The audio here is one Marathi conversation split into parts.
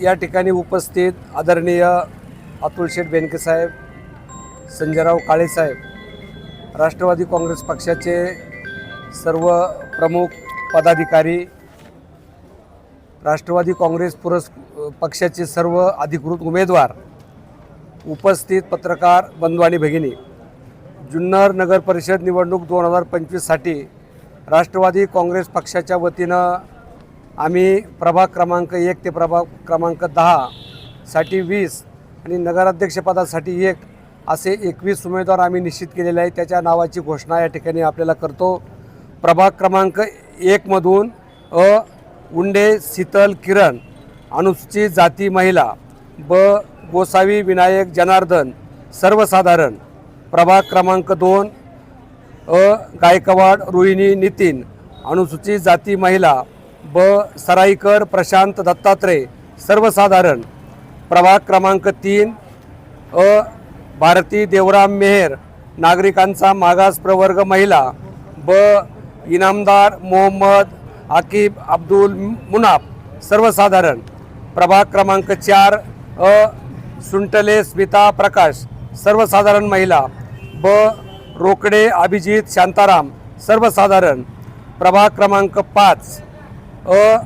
या ठिकाणी उपस्थित आदरणीय अतुल शेठ बेनकेसाहेब संजयराव काळेसाहेब राष्ट्रवादी काँग्रेस पक्षाचे सर्व प्रमुख पदाधिकारी राष्ट्रवादी काँग्रेस पुरस् पक्षाचे सर्व अधिकृत उमेदवार उपस्थित पत्रकार बंधू आणि भगिनी जुन्नर नगर परिषद निवडणूक दोन हजार पंचवीससाठी राष्ट्रवादी काँग्रेस पक्षाच्या वतीनं आम्ही प्रभाग क्रमांक एक ते प्रभाग क्रमांक दहासाठी वीस आणि नगराध्यक्षपदासाठी एक असे एकवीस उमेदवार आम्ही निश्चित केलेले आहे त्याच्या नावाची घोषणा या ठिकाणी आपल्याला करतो. प्रभाग क्रमांक एकमधून अ उंडे शीतल किरण अनुसूचित जाती महिला ब गोसावी विनायक जनार्दन सर्वसाधारण. प्रभाग क्रमांक दोन अ गायकवाड रोहिणी नितीन अनुसूचित जाती महिला ब. सराईकर प्रशांत दत्तात्रय सर्वसाधारण प्रभाग क्रमांक तीन अ. भारती देवराम मेहर नागरिकांचा मागास प्रवर्ग महिला ब. इनामदार मोहम्मद आकिब अब्दुल मुनाफ सर्वसाधारण प्रभाग क्रमांक चार अ. सुंटले स्मिता प्रकाश सर्वसाधारण महिला ब. रोकडे अभिजित शांताराम सर्वसाधारण प्रभाग क्रमांक पाच. अ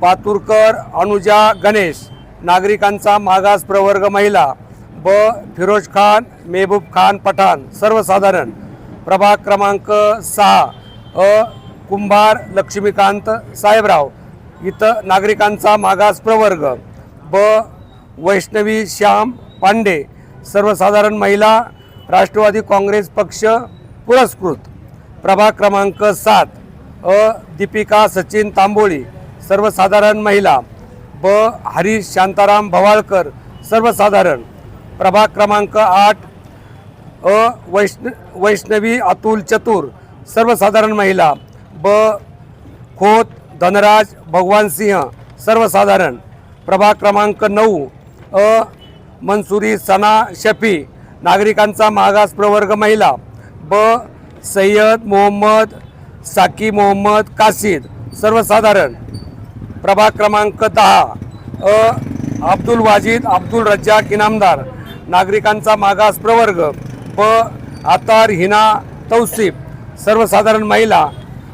पातुरकर अनुजा गणेश नागरिकांचा मागास प्रवर्ग महिला ब फिरोज खान मेहबूब खान पठाण सर्वसाधारण. प्रभाग क्रमांक सहा अ कुंभार लक्ष्मीकांत साहेबराव. इथं नागरिकांचा मागास प्रवर्ग. ब वैष्णवी श्याम पांडे सर्वसाधारण महिला राष्ट्रवादी काँग्रेस पक्ष पुरस्कृत. प्रभाग क्रमांक सात अ दीपिका सचिन तांबोळी सर्वसाधारण महिला ब हरीश शांताराम भवाळकर सर्वसाधारण. प्रभाग क्रमांक आठ अ वैष्ण वैष्णवी अतुल चतुर सर्वसाधारण महिला ब खोत धनराज भगवान सिंह सर्वसाधारण. प्रभाग क्रमांक नऊ अ मनसुरी सना शफी नागरिकांचा मागास प्रवर्ग महिला ब सय्यद मोहम्मद साकी मोहम्मद कासिद सर्वसाधारण. प्रभाग क्रमांक दहा. अ. अब्दुल वाजिद अब्दुल रज्जाक इनामदार. नागरिकांचा मागास प्रवर्ग. प. आतार हिना तौसिफ सर्वसाधारण महिला.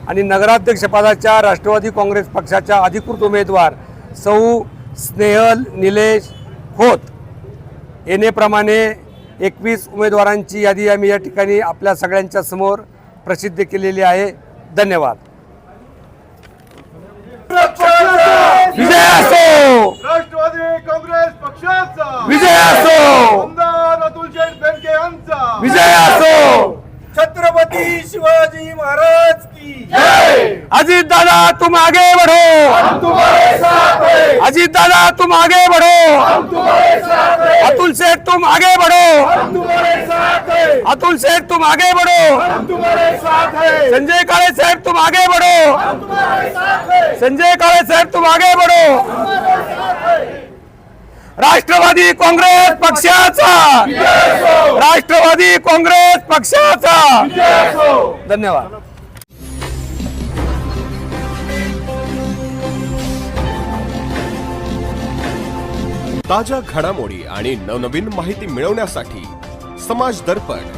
आणि नगराध्यक्षपदाच्या राष्ट्रवादी काँग्रेस पक्षाच्या अधिकृत उमेदवार सौ. स्नेहल निलेश खोत. येणेप्रमाणे एकवीस उमेदवारांची यादी आम्ही या ठिकाणी आपल्या सगळ्यांच्या समोर प्रसिद्ध केलेली आहे. धन्यवाद. विजय असो! राष्ट्रवादी काँग्रेस पक्षाचा! विजय असो! आमदार अतुल शेठ बेनके यांचा! विजय असो! छत्रपती शिवाजी महाराज की अजीत दादा तुम आगे बढ़ो! हम तुम्हारे साथ हैं। अजीत दादा तुम आगे बढ़ो! हम तुम्हारे साथ हैं। अतुल सेठ तुम आगे बढ़ो! हम तुम्हारे साथ अतुल सेठ तुम आगे बढ़ो। हम तुम्हारे साथ हैं। संजय काळे साहेब तुम आगे बढ़ो। हम तुम्हारे साथ हैं। संजय काळे साहेब तुम आगे बढ़ो। राष्ट्रवादी काँग्रेस पक्षाचा राष्ट्रवादी काँग्रेस पक्षाचा धन्यवाद। ताज्या घडामोडी आणि नवनवीन माहिती मिळवण्यासाठी समाज दर्पण.